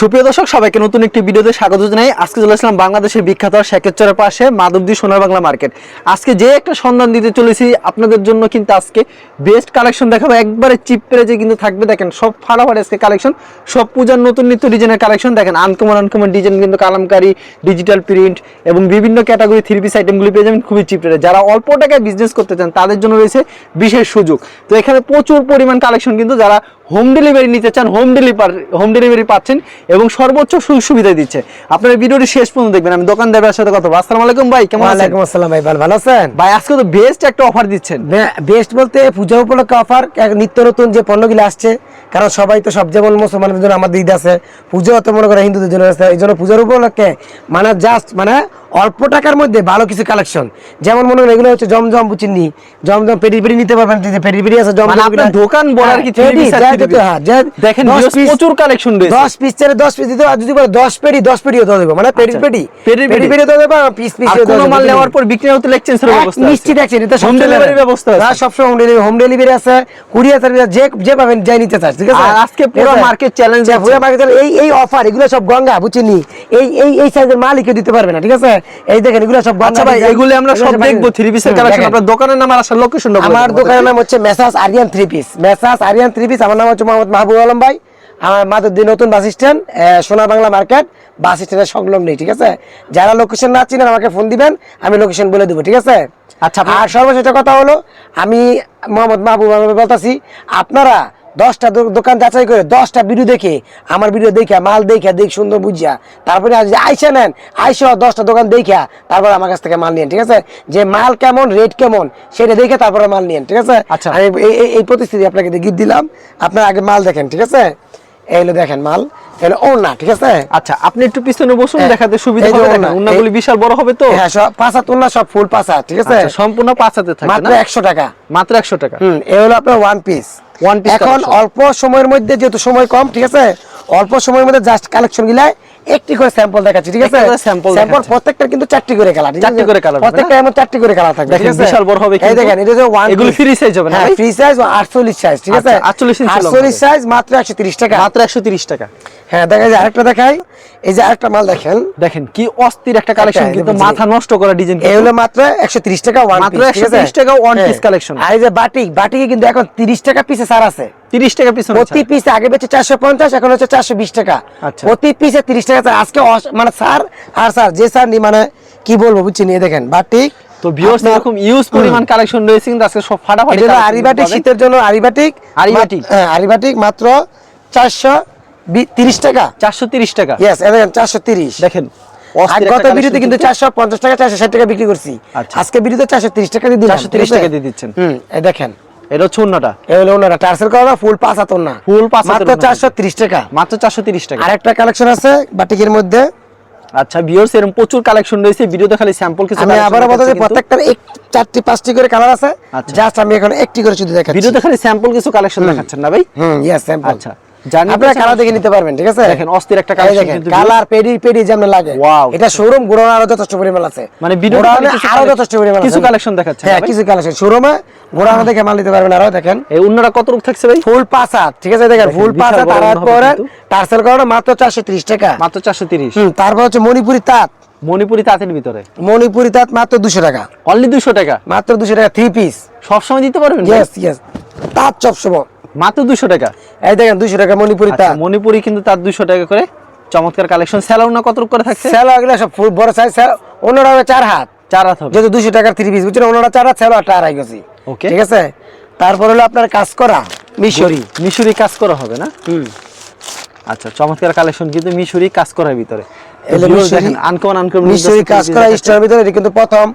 সুপ্রিয় দর্শক, সবাইকে নতুন একটি ভিডিওতে স্বাগত জানাই। আজকে চলে আসলাম বাংলাদেশের বিখ্যাত শেখেরচরের পাশে মাধবদী সোনার বাংলা মার্কেট। আজকে যে একটা সন্ধান দিতে চলেছি, আপনাদের জন্য কিন্তু আজকে বেস্ট কালেকশন দেখাবো। একবারে চিপ প্রাইজে কিন্তু থাকবে। দেখেন, সব ফাটাফাটি আজকে কালেকশন সব পূজার নতুন নিত্য ডিজাইনের কালেকশন দেখেন আনকমন আনকমন ডিজাইন কিন্তু কালামকারি ডিজিটাল প্রিন্ট এবং বিভিন্ন ক্যাটাগরি থ্রি পিস আইটেমগুলি পেয়ে যাবেন খুবই চিপ রেটে যারা অল্প টাকায় বিজনেস করতে চান, তাদের জন্য রয়েছে বিশেষ সুযোগ। তো এখানে প্রচুর পরিমাণ কালেকশন কিন্তু যারা হোম ডেলিভারি নিতে চান হোম ডেলিভারি হোম ডেলিভারি পাচ্ছেন এবং সর্বোচ্চ সুযোগ সুবিধা দিচ্ছে। আপনারা ভিডিওটি শেষ পর্যন্ত দেখবেন আমি দোকানদারের সাথে কথা বলব। আসসালামু আলাইকুম ভাই কেমন আছেন? ওয়ালাইকুম আসসালাম ভাই ভালো ভালো আছেন? ভাই আজকে তো বেস্ট একটা অফার দিচ্ছেন। বেস্ট বলতে পূজা উপলক্ষে অফার নিত্য নতুন যে পণ্যগুলো আসছে কারণ সবাই তো সব যেমন মুসলমানদের জন্য আমাদের ঈদ আছে পুজো তো মনে করে হিন্দুদের জন্য আছে এই জন্য পূজার উপলক্ষে মানে জাস্ট মানে অল্প টাকার মধ্যে ভালো কিছু কালেকশন যেমন মনে করেন এগুলো হচ্ছে জমজম বুচিনি জমজম পেরি পেরি নিতে পারবেন পেরি পেরি আছে জমজম মানে দোকান বলার হ্যাঁ, কি পেরি, 3D যা আর 3D যেতে, হ্যাঁ, যা- দেখেন, প্রচুর collection রয়েছে। দশ পিস ছেড়ে দশ পিস দিতে যদি বলে দশ পেরি দশ পেরিও দিয়ে দেবো মানে পেরি আচ্ছা, পেরি পেরি পেরি পেরি। পেরি দিয়ে পিস পিস আর কোনো মাল নেওয়ার পর বিক্রি হতে লেকচেন্সের ব্যবস্থা আছে। নিশ্চিত আছে এটা হোম ডেলিভারি ব্যবস্থা আছে। হ্যাঁ সবসময় হোম ডেলিভারি হোম ডেলিভারি আছে কুরিয়ার সার্ভিস যে যে পাবেন যাই নিতে চাস ঠিক আছে? আর আজকে পুরো মার্কেট যে আছে। পুরো মার্কেট এই এই অফার এগুলো সব গঙ্গা বুঝিনি এই এই এই সাইজের মাল কেউ দিতে পারবে না ঠিক আছে? এই দেখেন এগুলো সব আচ্ছা ভাই। এগুলি আমরা সব দেখব থ্রি পিসের কালেকশন। আপনার দোকানের নাম আর আসার লোকেশন আমার দোকানের নাম হচ্ছে messrs Aryan three piece messrs Aryan three piece আমার নাম হচ্ছে মোহাম্মদ মাহবুব আলম ভাই। আমার নতুন বাস স্ট্যান্ড সোনা বাংলা মার্কেট বাস স্ট্যান্ডের সংলগ্ন ঠিক আছে? যারা লোকেশন না চিনেন আমাকে ফোন দিবেন আমি লোকেশন বলে দেবো ঠিক আছে? আচ্ছা, আর সর্বশেষ কথা হলো আমি মোহাম্মদ মাহবুব আলম বলতাছি আপনারা দশটা দোকান যাচাই করে দশটা ভিডিও দেখে আমার ভিডিও দেখে মাল দেখে দেখ সুন্দর বুঝিয়া। তারপরে আজ আইসা নেন আইসা দশটা দোকান দেখা তারপর আমার কাছ থেকে মাল নিয়েন ঠিক আছে? যে মাল কেমন রেট কেমন সেটা দেখে তারপরে মাল নিয়েন ঠিক আছে? আচ্ছা। এই- এই- এই প্রতিশ্রুতি আপনাকে গিফট দিলাম। আপনার আগে মাল দেখেন ঠিক আছে? এই হলো দেখেন মাল ওড়না ঠিক আছে? আচ্ছা আপনি একটু পিছনে বসুন হ্যাঁ, দেখাতে সুবিধা হবে ওড়না, দেখেন উন্নাগুলি বিশাল বড় হবে তো? হ্যাঁ সব পাঁচাত ওড়না সব ফুল পাঁচা ঠিক আছে? আচ্ছা, সম্পূর্ণ পাঁচাতে থাকে মাত্র না? একশো টাকা। মাত্র একশো টাকা। হুম এ হলো আপনার ওয়ান পিস ওয়ান পিস এখন অল্প সময়ের মধ্যে যেহেতু সময় কম ঠিক আছে? অল্প সময়ের মধ্যে জাস্ট কালেকশনগুলা একটি করে স্যাম্পল দেখাচ্ছি ঠিক আছে? স্যাম্পল। প্রত্যেকটা কিন্তু চারটি করে কালার চারটি করে কালার প্রত্যেকটা এমন চারটি করে কালার থাকবে ঠিক আছে? বিশাল বড় হবে এই দেখেন এটা যে ওয়ান এগুলো ফ্রি সাইজ হবে না হ্যাঁ ফ্রি সাইজ ও 48 সাইজ ঠিক আছে? আচ্ছা, 48 ইঞ্চি 48 সাইজ মাত্র 130 টাকা। মাত্র একশো তিরিশ টাকা। হ্যাঁ দেখা যায় আরেকটা দেখাই। এই যে আরেকটা মাল দেখেন। দেখেন কি অস্থির একটা কালেকশন কিন্তু মাথা নষ্ট করা ডিজাইন এই হলো মাত্র 130 টাকা ওয়ান মাত্র পিস 130 টাকা one piece collection। আর এই যে বাটিক বাটিকে কিন্তু এখন 30 টাকা পিসে ছাড় আছে। তিরিশ টাকা পিছনে প্রতি পিসে আগে বেচে চারশো পঞ্চাশ এখন হচ্ছে চারশো বিশ টাকা। আচ্ছা। প্রতি পিসে তিরিশ টাকা ছাড়। আজকে মানে স্যার আর স্যার যে স্যার মানে কি বলব বুঝছেন? এই দেখেন বাটিক তো ভিউয়ার্স এরকম ইউজ পরিমাণ কালেকশন রয়েছে কিন্তু আজকে সব ফাটাফাটি আরিবাটিক শীতের জন্য আরিবাটিক আরিবাটিক। হ্যাঁ আরিবাটিক মাত্র চারশো তিরিশ টাকা? 430 টাকা। ইয়েস দেখেন চারশো তিরিশ। দেখেন গত ভিডিওতে কিন্তু চারশো পঞ্চাশ টাকা চারশো ষাট টাকা বিক্রি করছি। আচ্ছা। আজকে ভিডিওতে চারশো তিরিশ টাকা দিয়ে দিলাম। 430 টাকা দিয়ে দিচ্ছেন। হুম এই দেখেন। এটা হচ্ছে অন্যটা। এই হলো টার্সেল করা ফুল পাঁচ হাতর না। Full পাঁচ মাত্র। চারশো তিরিশ টাকা। মাত্র 430 টাকা। আরেকটা কালেকশন আছে বাটিকের মধ্যে। আচ্ছা ভিউয়ার্স এরকম প্রচুর কালেকশন রয়েছে। ভিডিওতে খালি স্যাম্পল কিছু আমি collection বলতে প্রত্যেকটার এক চারটি পাঁচটি করে কালার আছে। আচ্ছা। জাস্ট আমি এখন একটি করে শুধু দেখাচ্ছি। ভিডিওতে খালি স্যাম্পল কিছু কালেকশন দেখাচ্ছেন না ভাই? হুম ইয়েস স্যাম্পল আচ্ছা। আপনারা কালার দেখে নিতে পারবেন ঠিক আছে? দেখেন, অস্থির একটা এই দেখেন কালার পেডি পেডি যেমন লাগে। এটা শোরুম গোডাউন আরও যথেষ্ট পরিমাণ আছে। মানে ভিডিওতে আরও যথেষ্ট পরিমাণ কিছু আছে। collection হ্যাঁ কিছু কালেকশন শোরুমে গোডাউনে দেখে মাল নিতে পারবেন আরও দেখেন। এই অন্যটা কত রূপ থাকছে ভাই? ফুল পাঁচ হাত ঠিক আছে? দেখেন দেখেন, ফুল পাঁচ হাত আর পরে টার্সেল করানো মাত্র চারশো ত্রিশ টাকা। মাত্র 430 হুম তারপর হচ্ছে মণিপুরি তাঁত। মণিপুরি তাঁতের ভিতরে? মণিপুরি তাঁত মাত্র দুশো টাকা। অনলি 200 টাকা? মাত্র দুশো টাকা থ্রি পিস সব সময় দিতে পারবেন ভাই? ইয়েস ইয়েস তাঁত চপসমো মাত্র 200 টাকা। এই দেখেন দুশো টাকা মণিপুরি আচ্ছা তাঁত মণিপুরি কিন্তু তার 200 টাকা করে চমৎকার কালেকশন। স্যালার না কত করে থাকছে? স্যালো এগুলো সব ফুল বড় সাইজ স্যালো অন্যরা চার হাত। চার হাত হবে। যেহেতু দুশো টাকার থ্রি পিস বুঝছেন? অন্যরা চার হাত স্যালো একটা আড়াই গেছি Okay. ঠিক আছে? তারপর হলো আপনার কাজ করা মিশরি। মিশরি কাজ করা হবে না? হুম। আচ্ছা চমৎকার কালেকশন কিন্তু মিশরি কাজ করার ভিতরে। আনকমন আনকমন মিশরি কাজ করা স্টোরের ভিতরে এটা কিন্তু প্রথম।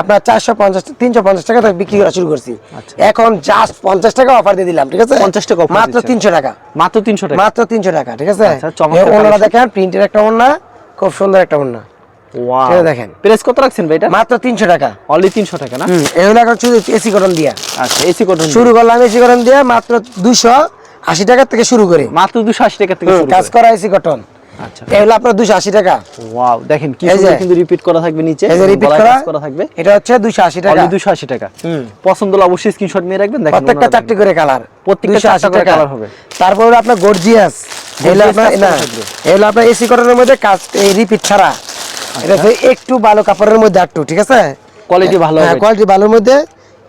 আপনার চারশো পঞ্চাশ তিনশো পঞ্চাশ টাকা বিক্রি করা শুরু করছি। আচ্ছা। এখন জাস্ট পঞ্চাশ টাকা অফার দিয়ে দিলাম ঠিক আছে? 50 টাকা মাত্র তিনশো টাকা। মাত্র 300 টাকা? মাত্র তিনশো টাকা ঠিক আছে? আচ্ছা, ওনারা দেখেন প্রিন্টের একটা ওড়না খুব সুন্দর একটা ওয়াও দেখেন। প্রাইস কত রাখছেন ভাই এটা? মাত্র তিনশো টাকা। অনলি 300 টাকা না? এগুলো এখন শুধু এসি কটন দিয়া। আচ্ছা এসি কটন শুরু করলাম এসি কটন দিয়ে মাত্র দুশো আশি টাকা থেকে শুরু করে। মাত্র 280 টাকা থেকে কাজ করা। এসি কটন আচ্ছা। এগুলো আপনার দুশো আশি টাকা। ওয়াও দেখেন কি সুন্দর কিন্তু রিপিট করা থাকবে নিচে এই যে রিপিট করা থাকবে। এটা হচ্ছে দুশো আশি টাকা। অনলি 280 টাকা। হুম। পছন্দ হলে অবশ্যই স্ক্রিনশট নিয়ে রাখবেন দেখেন প্রত্যেকটা চারটি করে কালার প্রত্যেকটা চারটা করে colour হবে। তারপর আপনার গর্জিয়াস এগুলো আপনার না এগুলো আপনার এসি কটনের মধ্যে কাজ এই রিপিট ছাড়া। এটা একটু ভালো কাপড়ের মধ্যে একটু ঠিক আছে? Quality ভালো হ্যাঁ কোয়ালিটি ভালোর মধ্যে।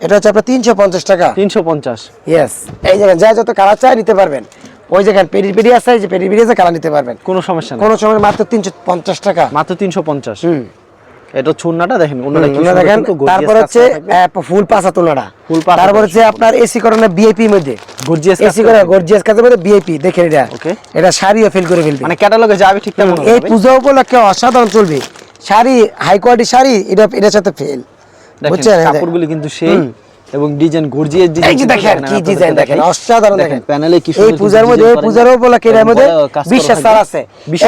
এটা হচ্ছে আপনার তিনশো পঞ্চাশ টাকা। তিনশো পঞ্চাশ। ইয়েস এই জায়গায় যা যত কালার চাই নিতে পারবেন। ওই জায়গায় পেরি পেরি আছে যে পেরি পেরি আছে কালার নিতে পারবেন। কোনো সমস্যা নেই। কোনো সময় মাত্র তিনশো পঞ্চাশ টাকা। মাত্র তিনশো পঞ্চাশ। হুম। এটা ছুন্নাটা দেখেন অন্যটা কি দেখেন তারপর হচ্ছে ফুল পাসা তোলাটা ফুল পাসা তারপর হচ্ছে আপনার এসি কটনের বিআইপি মধ্যে। কাজ এসি করে। গর্জিয়াস কাজের মধ্যে বিআইপি দেখেন এটা। Okay. এটা শাড়িও ফিল করে ফেলবে। মানে ক্যাটালগে যাবে ঠিক তেমন এই পূজা উপলক্ষে অসাধারণ চলবে। শাড়ি হাই কোয়ালিটি শাড়ি এটা এটার সাথে ফেল বুঝছেন? কাপড়গুলি কিন্তু সেই এবং ডিজাইন গর্জিয়াস ডিজাইন এই যে দেখেন কি ডিজাইন দেখেন অসাধারণ দেখেন প্যানেলে কি এই পূজার মধ্যে এই পূজার উপলক্ষে এর মধ্যে বড় কাজ করা বিশ্বাস থাকবে। ছাড় আছে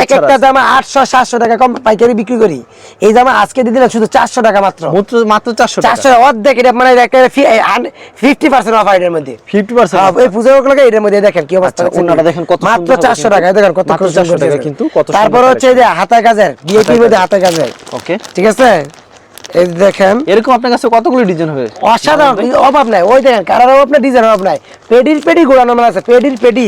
এক একটা জামা আটশো সাতশো টাকা কম পাইকারি বিক্রি করি। এই জামা আজকে দিয়ে দিলাম শুধু চারশো টাকা মাত্র। মাত্র মাত্র চারশো টাকা। চারশো অর্ধেক এটা মানে ফিফটি পার্সেন্ট অফার এটার মধ্যে। ফিফটি হ্যাঁ, পার্সেন্ট এই পূজার উপলক্ষে এটার মধ্যে দেখেন কি অবস্থা আচ্ছা, ওনাটা দেখেন কত মাত্র সুন্দর হবে চারশো কিন্তু। টাকা দেখেন কত খুশি 400 টাকা কিন্তু কত তারপর হচ্ছে এই যে হাতা কাজের বিএপির মধ্যে হাতা কাজের ওকে ঠিক আছে? এই দেখেন। এরকম আপনার কাছে কতগুলো ডিজাইন হবে? অসাধারণ অভাব নাই। ওই দেখেন কারার অভাব নাই ডিজাইন অভাব নাই। পেডির পেডি গোড়ানো মাল আছে পেডির পেডি।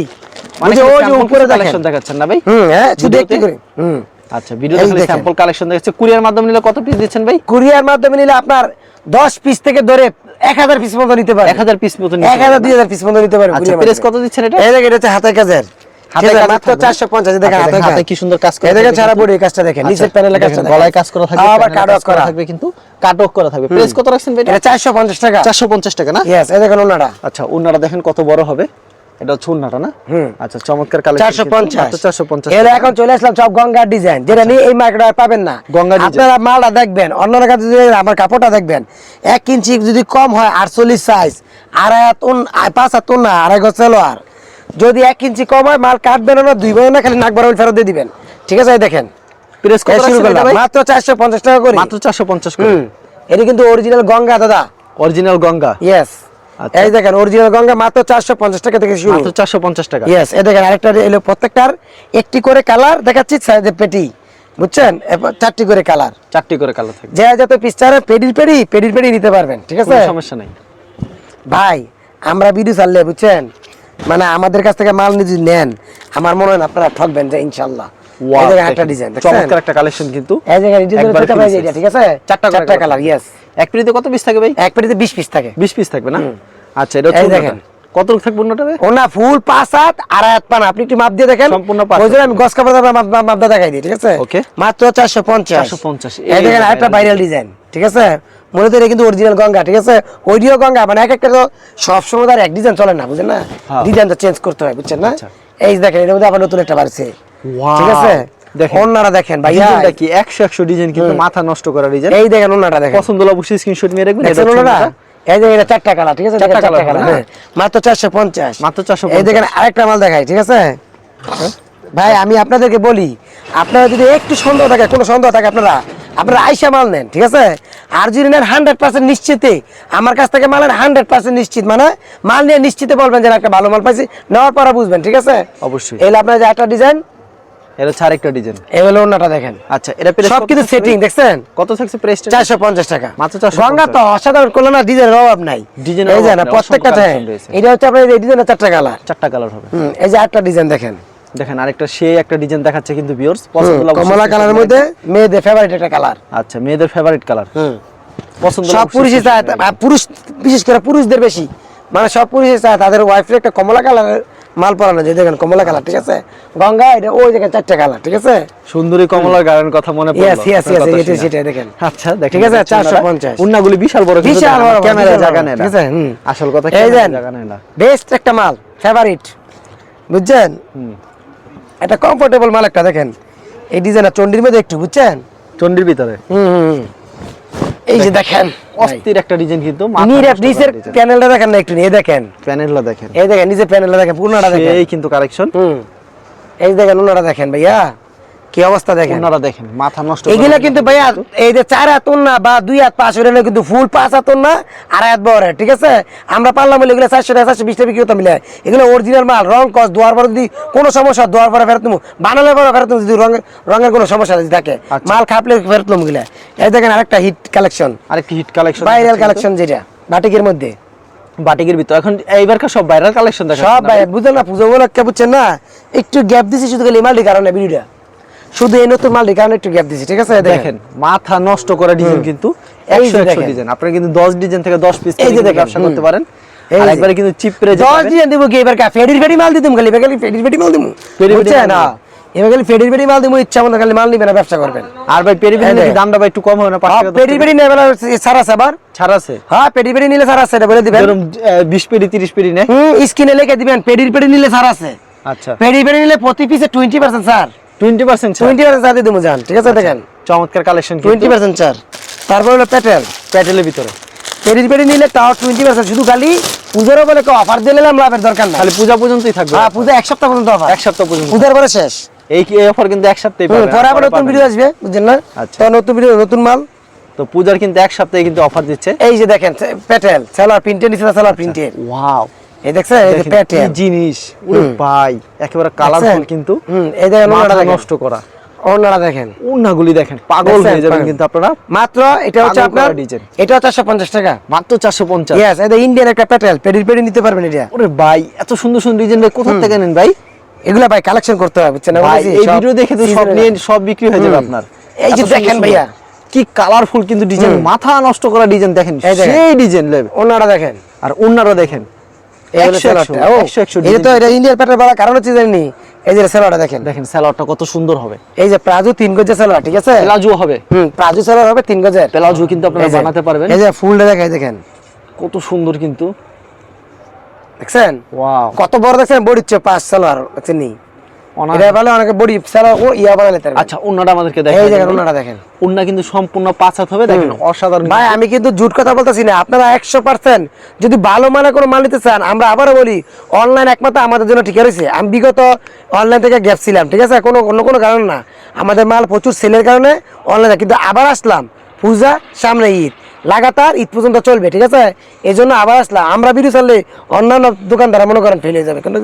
মানে যে উপরে দেখেন। দেখাচ্ছেন না ভাই? হুম হ্যাঁ শুধু ভিডিওতে? একটু করে। হুম। আচ্ছা ভিডিও এই দেখলে স্যাম্পল কালেকশন দেখাচ্ছে। কুরিয়ার মাধ্যমে নিলে কত পিস দিচ্ছেন ভাই? কুরিয়ার মাধ্যমে নিলে আপনার দশ পিস থেকে ধরে এক হাজার পিস পর্যন্ত নিতে পারে এক হাজার পিস মতো এক হাজার দুই হাজার পিস পর্যন্ত নিতে পারে আচ্ছা প্রেস কত দিচ্ছেন এটা? এই দেখেন এটা হচ্ছে হাতের কাজের। হাতের ঠিক আছে, কাজের মাত্র থাকবে না? চারশো পঞ্চাশ দেখেন আচ্ছা, হাতে কি সুন্দর কাজ করা দেখেন সারা বডি কাজটা দেখেন নিচের আচ্ছা, কাজটা দেখেন, দেখেন। গলায় কাজ করা থাকবে আবার প্যানেলে করা করা থাকবে কিন্তু কাটওয়ার্ক করা থাকবে। প্রেস কত রাখছেন ভাই এটা চারশো পঞ্চাশ টাকা। চারশো পঞ্চাশ টাকা না? ইয়েস এই দেখেন ওনাটা আচ্ছা ওনারা দেখেন কত বড় হবে। এটা হচ্ছে না? আচ্ছা চমৎকার কালেকশন চারশো পঞ্চাশ। চারশো পঞ্চাশ এর এখন চলে আসলাম সব গঙ্গার ডিজাইন যেটা নিয়ে এই মার্কেটে আর পাবেন না। গঙ্গা। আপনারা মালটা দেখবেন অন্যরা কাছে যদি আমার কাপড়টা দেখবেন এক ইঞ্চি যদি কম হয় আটচল্লিশ সাইজ আড়াই হাত না আড়াই গজ আর যদি এক ইঞ্চি কম হয় মাল কাটবেন না দুই না খালি নাক বরাবর ফেরত দিয়ে দিবেন। ঠিক আছে এই দেখেন। প্রেস কত শুরু করলাম। মাত্র চারশো পঞ্চাশ টাকা করে। মাত্র চারশো পঞ্চাশ করে। হুম। এটা কিন্তু অরিজিনাল গঙ্গা দাদা। অরিজিনাল গঙ্গা? ইয়েস আচ্ছা। এই দেখেন অরিজিনাল গঙ্গা মাত্র চারশো পঞ্চাশ টাকা থেকে শুরু। মাত্র চারশো পঞ্চাশ টাকা। ইয়েস এই দেখেন আরেকটা এলো প্রত্যেকটার। একটি করে কালার দেখাচ্ছি সাইজে পেটি। বুঝছেন? চারটি করে কালার। চারটি করে কালার থাকবে। যে যত পিসচারে পেডির পেডি পেডির পেডি নিতে পারবেন ঠিক আছে? সমস্যা নাই। ভাই আমরা ভিডিও চাললে বুঝছেন? মানে আমাদের কাছ থেকে মাল যদি নেন। আমার মনে হয় আপনারা ঠকবেন যে ইনশাল্লাহ। একটা ডিজাইন চমৎকার একটা কালেকশন কিন্তু। এই জায়গায় ডিজাইন একবারে দুটো free পাই size। ঠিক আছে? চারটা চারটা কালার ইয়েস এক পিড়িতে কত পিস থাকে ভাই? এক পেটিতে বিশ পিস থাকে। বিশ পিস থাকবে না? আচ্ছা এটা হচ্ছে এই ওনাটা। দেখেন। কত লোক থাকবে ওনাটা ওনা ফুল পাঁচ হাত আর হাত পান। আপনি একটু মাপ দিয়ে দেখেন। সম্পূর্ণ পাঁচ ওই আমি গস কাপড় মাপটা দেখাই দিই ঠিক আছে? Okay. মাত্র চারশো পঞ্চাশ। 450 এই দেখেন আরেকটা ভাইরাল ডিজাইন ঠিক আছে? মূলত এটা কিন্তু অরিজিনাল গঙ্গা ঠিক আছে? ওইডিও গঙ্গা মানে এক একটা তো সব সময় তো এক ডিজাইন চলে না বুঝেন না? হ্যাঁ। ডিজাইনটা চেঞ্জ করতে হয় বুঝছেন না? আচ্ছা। এই দেখেন এর মধ্যে আবার নতুন একটা বাড়ছে! ঠিক আছে? দেখেন। অন্যরা দেখেন ভাইয়া। ডিজাইনটা কি? একশো একশো ডিজাইন কিন্তু মাথা নষ্ট করা ডিজাইন এই দেখেন দেখেন। পছন্দ হলে অবশ্যই স্ক্রিনশট নিয়ে রাখবেন এটা ওনারা এই যে এটা চারটা ঠিক আছে? চারটা কালার হ্যাঁ। মাত্র চারশো পঞ্চাশ। মাত্র 450 এই দেখেন আরেকটা মাল দেখাই ঠিক আছে? ভাই আমি আপনাদেরকে বলি আপনারা যদি একটু সন্দেহ থাকে কোনো সন্দেহ থাকে আপনারা আপনারা আইসা মাল নেন ঠিক আছে? আর যদি নেন হান্ড্রেড পার্সেন্ট নিশ্চিতে আমার কাছ থেকে মাল হান্ড্রেড পার্সেন্ট নিশ্চিত মানে মাল নিয়ে নিশ্চিতে বলবেন যে একটা ভালো মাল পাইছি নেওয়ার পরে বুঝবেন ঠিক আছে? অবশ্যই। এগুলো আপনার যে একটা ডিজাইন এটা ডিজাইন এগুলো দেখেন। আচ্ছা এটা প্রাইস সব কিছু সেটিং দেখছেন? কত থাকছে টাকা। মাত্র 450 গঙ্গা তো অসাধারণ না ডিজাইনের অভাব নাই। ডিজাইনের এই প্রত্যেকটা। এটা হচ্ছে আপনার এই ডিজাইনের চারটা কালার চারটা কালার হবে। এই যে একটা ডিজাইন দেখেন। দেখেন আরেকটা সেই একটা ডিজাইন দেখাচ্ছে কিন্তু ভিউয়ার্স পছন্দ কমলা কালারের মধ্যে মেয়েদের ফেভারিট একটা কালার আচ্ছা মেয়েদের ফেভারিট কালার হুম। পছন্দ সব পুরুষই চায় পুরুষ বিশেষ করে পুরুষদের বেশি। মানে সব পুরুষই চায় তাদের ওয়াইফের একটা কমলা কালারের মাল পরানো। যে দেখেন কমলা কালার ঠিক আছে? গঙ্গা এটা ওই দেখেন চারটা কালার ঠিক আছে? সুন্দরী কমলার গার্ডেন কথা মনে পড়ল। আপনার yes, কথা এটা। সেটাই দেখেন। আচ্ছা দেখেন ঠিক আছে, 450 উন্নাগুলি বিশাল বড় বিশাল বড় বিশাল জায়গা নেয় ঠিক আছে? হুম। আসল কথা এই জায়গা নেয় না। বেস্ট একটা মাল ফেভারিট বুঝছেন? এটা কমফোর্টেবল মাল একটা দেখেন। এই ডিজাইনটা চন্ডির মধ্যে একটু বুঝছেন? চন্ডির ভিতরে। হুম। এই যে দেখেন অস্থির একটা ডিজাইন কিন্তু নিরেপ নিচের প্যানেলটা দেখেন না একটু এই দেখেন। প্যানেলটা দেখেন। এই দেখেন নিচের প্যানেলটা দেখেন পুরোটা দেখেন। এই কিন্তু কালেকশন হুম। এই দেখেন ওনারা দেখেন ভাইয়া। কি অবস্থা দেখেন? ওনারা দেখেন মাথা নষ্ট এগুলা কিন্তু ভাইয়া এই যে চার হাত না বা দুই হাত পাঁচ হলে কিন্তু ফুল পাঁচ হাত না আর হাত বড় ঠিক আছে? আমরা পারলাম বলে এগুলো চারশো টাকা চারশো বিশ টাকা বিক্রি করতাম মিলে। এগুলো অরিজিনাল মাল রং কস দোয়ার পরে যদি কোনো সমস্যা দোয়ার পরে ফেরত বানালে পরে ফেরত যদি রঙের রঙের কোনো সমস্যা যদি থাকে। আচ্ছা। মাল খাপলে ফেরত নেব গিলা এই দেখেন আরেকটা হিট কালেকশন আরেকটি হিট কালেকশন ভাইরাল কালেকশন যেটা বাটিকের মধ্যে। বাটিকের ভিতর। এখন এইবারকার সব ভাইরাল কালেকশন দেখা সব ভাই বুঝলেন না পুজো উপলক্ষে বুঝছেন না? একটু গ্যাপ দিছি শুধু খালি মালটির কারণে ভিডিওটা। শুধু এই নতুন মালটির কারণে একটু গ্যাপ দিছি ঠিক আছে? দেখেন। মাথা নষ্ট করা ডিজাইন কিন্তু একশো একশো ডিজাইন আপনারা কিন্তু দশ ডিজাইন থেকে দশ পিস এই যে ব্যবসা করতে পারেন। একবারে কিন্তু চিপ দশ দিব কি? এবার ফেডির ফেডি মাল দিতুম খালি এবার খালি ফেডির ফেডি মাল বুঝছেন? না এবার খালি ফেডির ফেডি মাল ইচ্ছা মতো খালি মাল নিবেন না ব্যবসা করবেন। আর ভাই পেরি পেরি নাকি দামটা ভাই একটু কম হবে না? পাঁচ টাকা নেবেন ছাড় আছে হ্যাঁ পেডি পেডি নিলে ছাড় আছে এটা বলে দিবেন। ধরুন বিশ পেরি তিরিশ পেরি নেয়। হুম লিখে দিবেন নিলে ছাড় আছে। আচ্ছা। নিলে প্রতি পিসে twenty percent sir twenty percent twenty percent ছাড় দিয়ে যান ঠিক আছে দেখেন। চমৎকার কালেকশন টোয়েন্টি পার্সেন্ট ছাড় তারপর হলো পেটেল প্যাটেলের ভিতরে। পেডির পেডি নিলে তাও টোয়েন্টি পার্সেন্ট শুধু খালি পুজোরও বলে অফার দিলে লাভের দরকার খালি পূজা পর্যন্তই থাকবে। হ্যাঁ পূজা এক সপ্তাহ পর্যন্ত অফার এক সপ্তাহ পর্যন্ত। পূজার পরে শেষ। এই অফার কিন্তু এক সপ্তাহে হুম, পরে আবার নতুন ভিডিও আসবে বুঝছেন না? আচ্ছা। তো নতুন ভিডিও নতুন মাল। তো পূজার কিন্তু এক সপ্তাহে কিন্তু অফার দিচ্ছে। এই যে দেখেন পেটেল সেলার প্রিন্টের নিচে সেলার প্রিন্টের ওয়াও এই দেখছেন এই যে পেটেল জিনিস? ওরে ভাই একেবারে কালারফুল কিন্তু। হুম এই দেখেন। ওনারা নষ্ট করা। ওনারা দেখেন। দেখেন পাগল হয়ে যাবেন কিন্তু আপনারা। মাত্র এটা হচ্ছে আপনার এটা চারশো পঞ্চাশ টাকা। মাত্র চারশো পঞ্চাশ। ইয়েস এটা ইন্ডিয়ান একটা পেটেল পেডির পেডি নিতে পারবেন এটা। ওরে ভাই এত সুন্দর সুন্দর ডিজাইন ভাই কোথা থেকে নেন ভাই? এগুলা ভাই কালেকশন করতে হবে বুঝছেন? ভাই এই ভিডিও দেখে তো সব। নিয়ে সব বিক্রি হয়ে যাবে আপনার। এই যে দেখেন ভাইয়া। কি কালারফুল কিন্তু ডিজাইন মাথা নষ্ট করা ডিজাইন দেখেন। সেই ডিজাইন লেবে। ওনারা দেখেন। আর উন্নারও দেখেন এই যে তো এটা ইন্ডিয়ান পেটেল বলার কারণ হচ্ছে জানি এই যে সেলারটা দেখেন। দেখেন স্যালাডটা কত সুন্দর হবে। এই যে প্লাজো তিন গজের সেলার ঠিক আছে? প্লাজো হবে। হুম প্লাজো হবে তিন গজের। প্লাজো কিন্তু আপনারা বানাতে পারবেন। এই যে ফুলটা দেখাই দেখেন। কত সুন্দর কিন্তু। দেখছেন? ওয়াও। কত বড় দেখছেন? বড়িচ্ছে পাঁচ সেলার দেখছেন নি? এটা বলে অনেকে বডি সেলার ও ইয়া বানালে তার আচ্ছা উন্নাটা আমাদেরকে এই দেখেন দেখেন দেখেন। উন্না কিন্তু সম্পূর্ণ পাঁচ হবে দেখেন অসাধারণ। ভাই আমি কিন্তু জুট কথা বলতেছি না। আপনারা একশো পার্সেন্ট যদি ভালো মানের কোনো মাল নিতে চান আমরা আবারও বলি অনলাইন একমাত্র আমাদের জন্য ঠিক রয়েছে। আমি বিগত অনলাইন থেকে গ্যাপ ছিলাম ঠিক আছে? কোনো অন্য কোনো কারণ না। আমাদের মাল প্রচুর সেলের কারণে অনলাইনে কিন্তু আবার আসলাম পূজা সামনে ঈদ। লাগাতার ঈদ পর্যন্ত চলবে ঠিক আছে? এই জন্য আবার আসলাম। আমরা বিরু চাললে অন্যান্য দোকানদার মনে করেন ফেলে যাবে। কিন্তু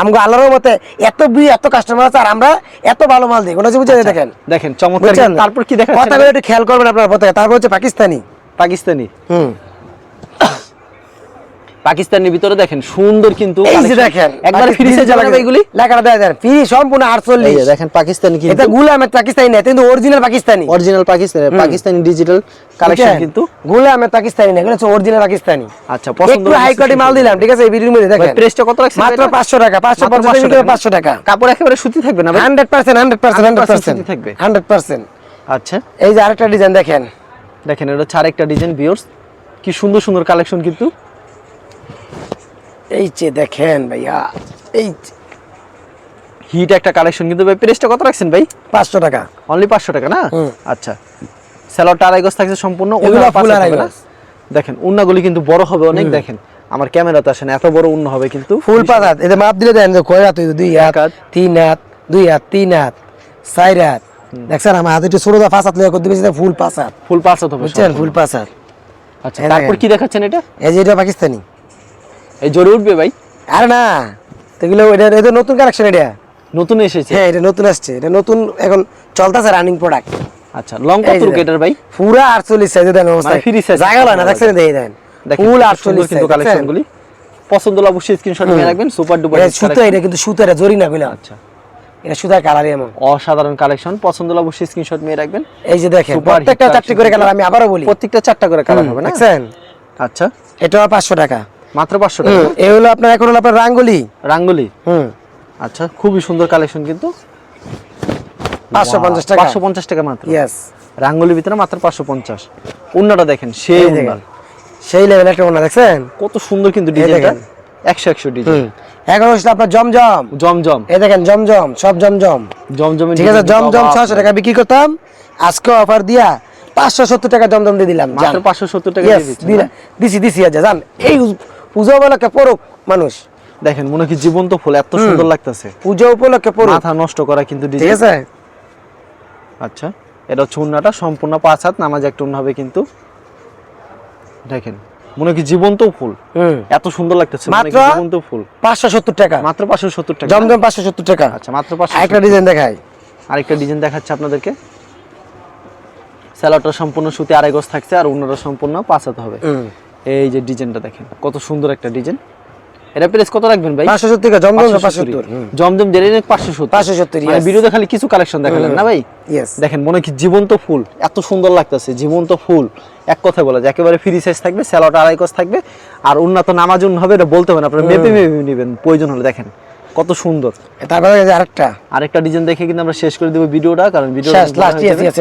আমগো আল্লাহর মতে এত বি এত কাস্টমার আছে আর আমরা এত ভালো মাল দিই। কোনো বুঝে দেখেন দেখেন চমৎকার তারপর কি দেখেন কথা বলে একটু খেয়াল করবেন আপনার তারপর হচ্ছে পাকিস্তানি। পাকিস্তানি। হুম। পাকিস্তানের ভিতরে দেখেন সুন্দর কিন্তু এই যে দেখেন একবার ফ্রি সাইজ যাবে এগুলি? লেখাটা দেয় দেন ফ্রি সম্পূর্ণ এই যে দেখেন পাকিস্তানি এটা কিন্তু গুলামের পাকিস্তানি না কিন্তু original Pakistani. Original Pakistani Pakistani digital collection কিন্তু। গুলামের পাকিস্তানি না এগুলো হচ্ছে অরিজিনাল পাকিস্তানি। আচ্ছা পছন্দ একটু হাই কোয়ালিটি মাল দিলাম ঠিক আছে এই ভিডিওর মধ্যে দেখেন। প্রেসটা কত রাখছেন মাত্র এটা? পাঁচশো টাকা পাঁচশো মাত্র 500 টাকা। টাকা। টাকা। কাপড় একেবারে সুতি থাকবে না ভাই? Hundred percent hundred percent hundred 100% সুতি থাকবে। হান্ড্রেড পার্সেন্ট আচ্ছা। এই যে আরেকটা ডিজাইন দেখেন। দেখেন এটা হচ্ছে আরেকটা ডিজাইন ভিউয়ার্স কি সুন্দর সুন্দর কালেকশন কিন্তু। এই যে দেখেন ভাইয়া এই হিট একটা কালেকশন কিন্তু ভাই প্রেসটা কত রাখছেন ভাই? পাঁচশো টাকা। অনলি পাঁচশো টাকা না? আচ্ছা। আড়াই গজ থাকছে সম্পূর্ণ। দেখেন উন্নাগুলি কিন্তু বড় হবে অনেক দেখেন। আমার ক্যামেরাতে আসেন এত বড় উন্ন হবে কিন্তু। ফুল হাত এদের মাপ দিলে দেন কয় হাত? দুই হাত। তিন হাত দুই হাত তিন হাত চার হাত। দেখছেন আমার হাতে একটু ছোট পাঁচ হাত ফুল পাঁচ হাত। ফুল পাঁচ হাত হবে বুঝছেন ফুল পাঁচ হাত। আচ্ছা তারপর কি দেখাচ্ছেন এটা? এই যে এটা পাকিস্তানি। এই জোরে উঠবে ভাই। আরে না এগুলো এটা এটা নতুন কালেকশন এটা। নতুন এসেছে? হ্যাঁ এটা নতুন আসছে। এটা নতুন এখন চলতেছে রানিং প্রোডাক্ট আচ্ছা লং কত ভাই? পুরা আটচল্লিশ সাইজে দেন অবস্থা। মানে free size জায়গা না দেখছেন? দেখে দেন। দেখেন ফুল কত সুন্দর আটচল্লিশ কিন্তু কালেকশন গুলি। পছন্দ হলে অবশ্যই স্ক্রিনশট নিয়ে রাখবেন সুপার ডুপার এটা সুতো এটা কিন্তু সুতো এটা জরি না বুঝলাম আচ্ছা। এটা সুতার কালারই এমন। অসাধারণ কালেকশন পছন্দ হলে অবশ্যই স্ক্রিনশট নিয়ে রাখবেন। এই যে দেখেন প্রত্যেকটা চারটি করে কালার আমি আবারও বলি। প্রত্যেকটা চারটা করে কালার হবে না? দেখছেন? আচ্ছা। এটা পাঁচশো টাকা। মাত্র পাঁচশো টাকা। হুম, হলো আপনার এখন হলো আপনার রাঙ্গুলি। রাঙ্গুলি? হুম। আচ্ছা খুবই সুন্দর কালেকশন কিন্তু। পাঁচশো পঞ্চাশ টাকা। পাঁচশো পঞ্চাশ টাকা মাত্র। ইয়েস রাঙ্গুলির ভিতরে মাত্র পাঁচশো পঞ্চাশ। উন্নাটা দেখেন সেই। সেই লেভেল একটা ওনা দেখছেন? কত সুন্দর কিন্তু ডিজাইনটা। একশো একশো ডিজাইন। এখন হচ্ছে আপনার জমজম। জমজম। এই দেখেন জমজম সব জমজম। জমজমের ঠিক আছে জমজম ছশো টাকা বিক্রি করতাম। আজকে অফার দিয়া পাঁচশো সত্তর টাকা জমজম দিয়ে দিলাম মাত্র পাঁচশো সত্তর টাকা দিয়ে দিচ্ছেন, দিছি দিছি আজ জান। এই পুজো উপলক্ষে পড়ুক মানুষ। দেখেন মনে কি জীবন্ত ফুল এত সুন্দর লাগতেছে। পুজো উপলক্ষে পড়ুক। মাথা নষ্ট করা কিন্তু ঠিক আছে? আচ্ছা এটা হচ্ছে উন্নাটা সম্পূর্ণ পাঁচ হাত নামাজ একটা উন্না হবে কিন্তু। দেখেন মনে কি জীবন্ত ফুল। এত সুন্দর লাগতেছে মাত্র? জীবন্ত ফুল। পাঁচশো সত্তর টাকা। মাত্র পাঁচশো সত্তর টাকা। জমজম পাঁচশো সত্তর টাকা। আচ্ছা মাত্র পাঁচশো একটা ডিজাইন দেখাই। আরেকটা ডিজাইন দেখাচ্ছে আপনাদেরকে। স্যালাডটা সম্পূর্ণ সুতি আড়াই গজ থাকছে আর অন্যটা সম্পূর্ণ পাঁচ হাত হবে। এই যে ডিজাইনটা দেখেন কত সুন্দর একটা ডিজাইন। এটা প্রাইস কত রাখবেন ভাই? পাঁচশো সত্তর জমজম 570 জমজম পাঁচশো সত্তর। 570, মানে ভিডিওতে খালি কিছু কালেকশন দেখালেন না ভাই? ইয়েস দেখেন মনে কি জীবন্ত ফুল এত সুন্দর লাগতেছে জীবন্ত ফুল। এক কথায় বলা যায় একেবারে ফ্রি সাইজ থাকবে স্যালোটা আড়াই গজ থাকবে আর উন্নত নামাজুন হবে এটা বলতে হবে না আপনারা মেপে মেপে নেবেন প্রয়োজন হলে দেখেন কত সুন্দর। তারপরে আরেকটা। আরেকটা ডিজাইন দেখে কিন্তু আমরা শেষ করে দেবো ভিডিওটা কারণ ভিডিও শেষ লাস্ট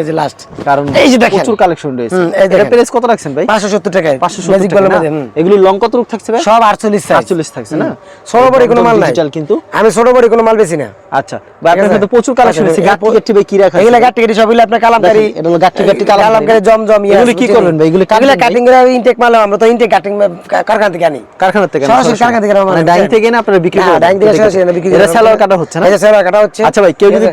যে লাস্ট কারণ এই যে দেখেন। প্রচুর কালেকশন রয়েছে। এটা প্রাইস কত রাখছেন ভাই? পাঁচশো সত্তর টাকায়। পাঁচশো ম্যাজিক বলের মধ্যে। এগুলি লং কত রূপ থাকছে ভাই? সব আটচল্লিশ সাইজ আটচল্লিশ থাকছে না? ছোট বড় কোনো মাল নাই। ডিজিটাল কিন্তু। আমি ছোট বড় কোনো মাল বেশি না। আচ্ছা ভাই আপনার আছে? কাছে প্রচুর কালেকশন আছে গাট্টি ভাই কি রাখা এগুলা গাটি সব আপনার কালামকারি। দেখেন, এটা হলো গাট্টি গাট্টি কালামকারি। কালামকারি জমজম ইয়া এগুলি কি করবেন ভাই? এগুলি ভাই? কাটিং করে ইনটেক মাল আমরা তো ইনটেক কাটিং কারখানা থেকে আনি। কারখানা থেকে সরাসরি। কারখানা থেকে আনা মানে ডাইং থেকে না আপনারা বিক্রি করেন ডাইং থেকে সরাসরি বিক্রি এটা করেন। সেলার কাটা হচ্ছে না? কাটা হচ্ছে। আচ্ছা ভাই কেউ যদি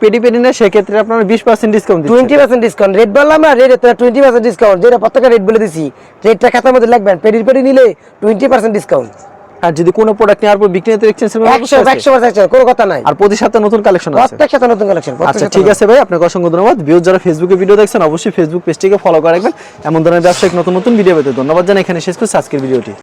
পেটি নেয় সেক্ষেত্রে আপনারা বিশ percent discount twenty percent discount rate বললাম না রেট টোয়েন্টি পার্সেন্ট ডিসকাউন্ট যেটা প্রত্যেকটা রেট বলে দিছি। রেটটা খাতার মধ্যে লিখবেন। পেডির পেডি নিলে টোয়েন্টি পার্সেন্ট ডিসকাউন্ট আর যদি কোনো প্রোডাক্ট নেওয়ার পর বিক্রি নিতে এক্সচেঞ্জ কোনো কথা নাই। আর প্রতি সপ্তাহে নতুন কালেকশন আছে। প্রত্যেক সাথে নতুন কালেকশন আচ্ছা ঠিক আছে ভাই আপনাকে অসংখ্য ধন্যবাদ। যারা ফেসবুকে ভিডিও দেখছেন অবশ্যই ফেসবুক পেজটিকে ফলো করে রাখবেন। এমন ধরনের ব্যবসায়িক নতুন নতুন ভিডিও পেতে ধন্যবাদ জানাই। এখানে শেষ করছি আজকের ভিডিওটি